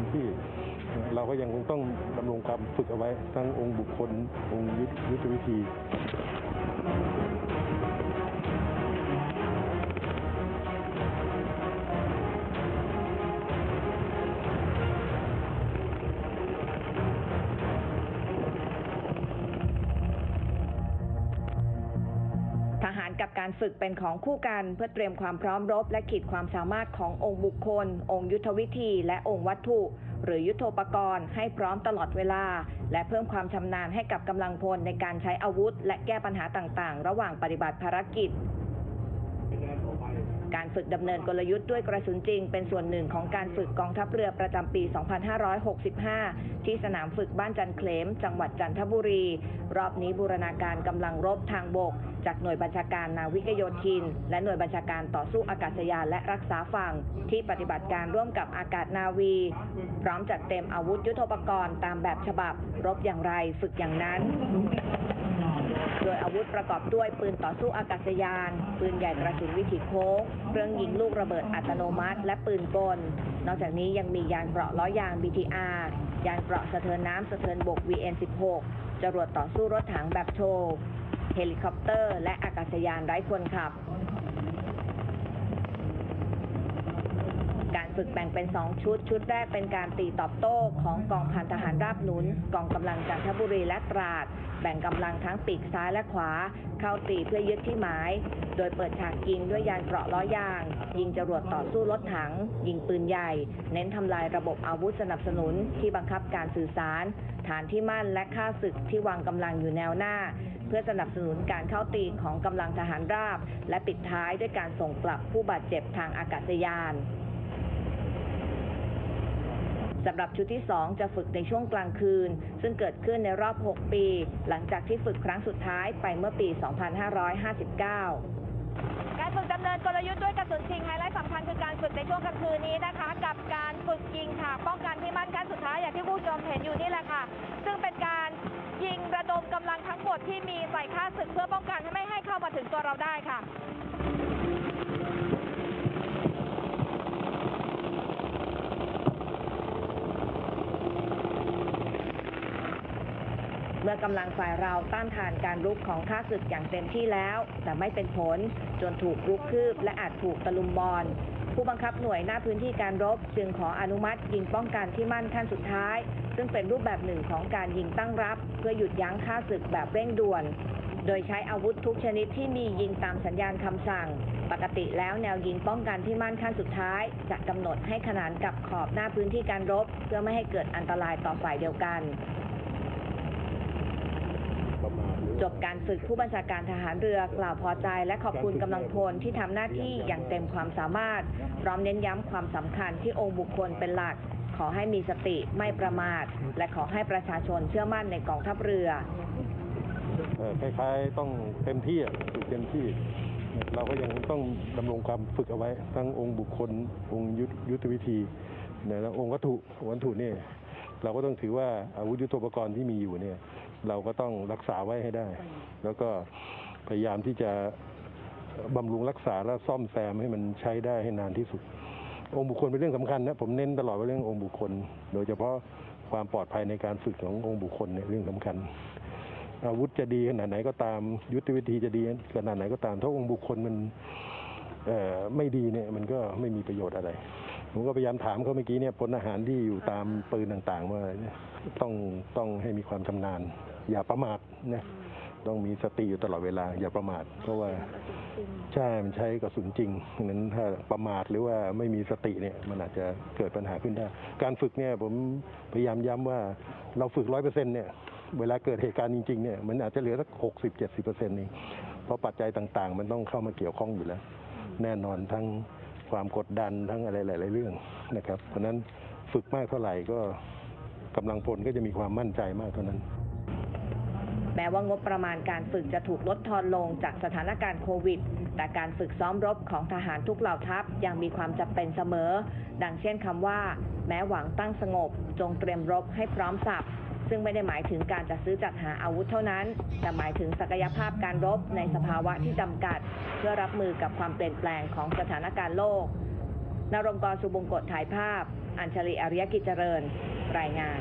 ็มที่ เราก็ยังคงต้องดำรงความฝึกเอาไว้ทั้งองค์บุคคล องค์ยุทธวิธี กับการฝึกเป็นของคู่กัน เพื่อเตรียมความพร้อมรบ และขีดความสามารถขององค์บุคคล องค์ยุทธวิธี และองค์วัตถุ หรือยุทโธปกรณ์ให้พร้อมตลอดเวลา และเพิ่มความชำนาญให้กับกำลังพลในการใช้อาวุธ และแก้ปัญหาต่างๆ ระหว่างปฏิบัติภารกิจ การฝึกดำเนินกลยุทธ์ด้วยกระสุนจริง เป็นส่วนหนึ่งของการฝึกกองทัพเรือประจำปี 2565 ที่สนามฝึกบ้านจันเคลม จังหวัดจันทบุรี รอบนี้บูรณาการกำลังรบทางบก จากหน่วยบัญชาการนาวิกโยธิน และหน่วยบัญชาการต่อสู้อากาศยานและรักษาฝั่ง ที่ปฏิบัติการร่วมกับอากาศนาวี พร้อมจัดเต็มอาวุธยุทโธปกรณ์ตามแบบฉบับ รบอย่างไรฝึกอย่างนั้น โดยอาวุธประกอบด้วยปืนต่อสู้อากาศยาน ปืนใหญ่กระสุนวิถีโค้งเครื่องยิงลูกระเบิดอัตโนมัติ และปืนกล นอกจากนี้ยังมียานเกราะล้อยาง BTR ยานเกราะสะเทินน้ำสะเทินบก VN16 จรวดต่อสู้รถถังแบบโชว์เฮลิคอปเตอร์ และอากาศยานไร้คนขับ การฝึกแบ่งเป็น 2 ชุด ชุดแรกเป็นการตีตอบโต้ของกองพันทหารราบหนุน กองกำลังจันทบุรีและตราด แบ่งกำลังทั้งปีกซ้ายและขวา เข้าตีเพื่อยึดที่หมาย โดยเปิดฉากยิงด้วยยานเกราะล้อยาง ยิงจรวดต่อสู้รถถัง ยิงปืนใหญ่ เน้นทำลายระบบอาวุธสนับสนุนที่บังคับการสื่อสาร ฐานที่มั่นและค่าศึกที่วางกำลังอยู่แนวหน้า เพื่อสนับสนุนการเข้าตีของกำลังทหารราบ และปิดท้ายด้วยการส่งกลับผู้บาดเจ็บทางอากาศยาน สำหรับชุดที่ 2 จะฝึกในช่วงกลางคืน ซึ่งเกิดขึ้นในรอบ 6 ปี หลังจากที่ฝึกครั้งสุดท้ายไปเมื่อปี 2559การฝึกดำเนินกลยุทธ์ด้วยกระสุนจริงไฮไลท์สำคัญคือการฝึกในช่วงกลางคืนนี้นะคะ กับการฝึกยิงฉากป้องกันที่มั่นขั้นสุดท้ายอย่างที่ผู้ชมเห็นอยู่นี่แหละค่ะ ซึ่งเป็นการยิงระดมกำลังทั้งหมดที่มีใส่ค่าศึกเพื่อป้องกันให้ไม่ให้เข้ามาถึงตัวเราได้ค่ะ เมื่อกำลังฝ่ายเราต้านทานการรุกของข้าศึกอย่างเต็มที่แล้ว แต่ไม่เป็นผลจนถูกรุกคืบและอาจถูกตะลุมบอลผู้บังคับหน่วยหน้าพื้นที่การรบ จึงขออนุมัติยิงป้องกันที่มั่นขั้นสุดท้าย ซึ่งเป็นรูปแบบหนึ่งของการยิงตั้งรับ เพื่อหยุดยั้งข้าศึกแบบเร่งด่วน โดยใช้อาวุธทุกชนิดที่มียิงตามสัญญาณคำสั่ง ปกติแล้วแนวยิงป้องกันที่มั่นขั้นสุดท้าย จะกำหนดให้ขนานกับขอบหน้าพื้นที่การรบ เพื่อไม่ให้เกิดอันตรายต่อฝ่ายเดียวกัน ประมาณหรือ จบการฝึกผู้บัญชาการทหารเรือกล่าวพอใจ และขอบคุณกำลังพลที่ทำหน้าที่อย่างเต็มความสามารถ พร้อมเน้นย้ำความสำคัญที่องค์บุคคลเป็นหลัก ขอให้มีสติไม่ประมาท และขอให้ประชาชนเชื่อมั่นในกองทัพเรือเออคล้ายๆต้องเต็มที่ฝึกเต็มที่ เราก็ยังต้องดำรงความฝึกเอาไว้ ทั้งองค์บุคคล องค์ยุทธยุทธวิธีเนี่ยแล้วองค์วัตถุวัตถุนี่เราก็ต้องถือว่าอาวุธยุทโธปกรณ์ที่มีอยู่เนี่ย เราก็ต้องรักษาไว้ให้ได้ แล้วก็พยายามที่จะบำรุงรักษาและซ่อมแซมให้มันใช้ได้ให้นานที่สุด องค์บุคคลเป็นเรื่องสำคัญนะผมเน้นตลอดว่าเรื่ององค์บุคคล โดยเฉพาะความปลอดภัยในการฝึกขององค์บุคคลเนี่ยเรื่องสำคัญ อาวุธจะดีขนาดไหนก็ตาม ยุทธวิธีจะดีขนาดไหนก็ตามถ้าองค์บุคคลมันเอ่อไม่ดีเนี่ยมันก็ไม่มีประโยชน์อะไรผมก็พยายามถามเขาเมื่อกี้เนี่ยพลอาหารที่อยู่ตามปืนต่างๆว่าต้องต้องให้มีความชำนาญ อย่าประมาทนะต้องมีสติอยู่ตลอดเวลา อย่าประมาทเพราะว่าใช่มันใช้กระสุนจริงดังนั้นถ้าประมาทหรือว่าไม่มีสติเนี่ยมันอาจจะเกิดปัญหาขึ้นได้ การฝึกเนี่ยผมพยายามย้ำว่าเราฝึกร้อยเปอร์เซ็นต์เนี่ยเวลาเกิดเหตุการณ์จริงๆเนี่ยมันอาจจะเหลือสักหกสิบเจ็ดสิบเปอร์เซ็นต์เองเพราะปัจจัยต่างๆ มันต้องเข้ามาเกี่ยวข้องอยู่แล้ว แน่นอนทั้งความกดดันทั้งอะไรหลายๆเรื่องนะครับ เพราะฉะนั้นฝึกมากเท่าไหร่ก็กำลังพลก็จะมีความมั่นใจมากเท่านั้น แม้ว่างบประมาณการฝึกจะถูกลดทอนลงจากสถานการณ์โควิด แต่การฝึกซ้อมรบของทหารทุกเหล่าทัพยังมีความจำเป็นเสมอ ดังเช่นคำว่า แม้หวังตั้งสงบ จงเตรียมรบให้พร้อมสับซึ่งไม่ได้หมายถึงการจัดซื้อจัดหาอาวุธเท่านั้น แต่หมายถึงศักยภาพการรบในสภาวะที่จำกัด เพื่อรับมือกับความเปลี่ยนแปลงของสถานการณ์โลกนรงกรสุบงกฎถ่ายภาพ อัญชลีอริยกิจเจริญ รายงาน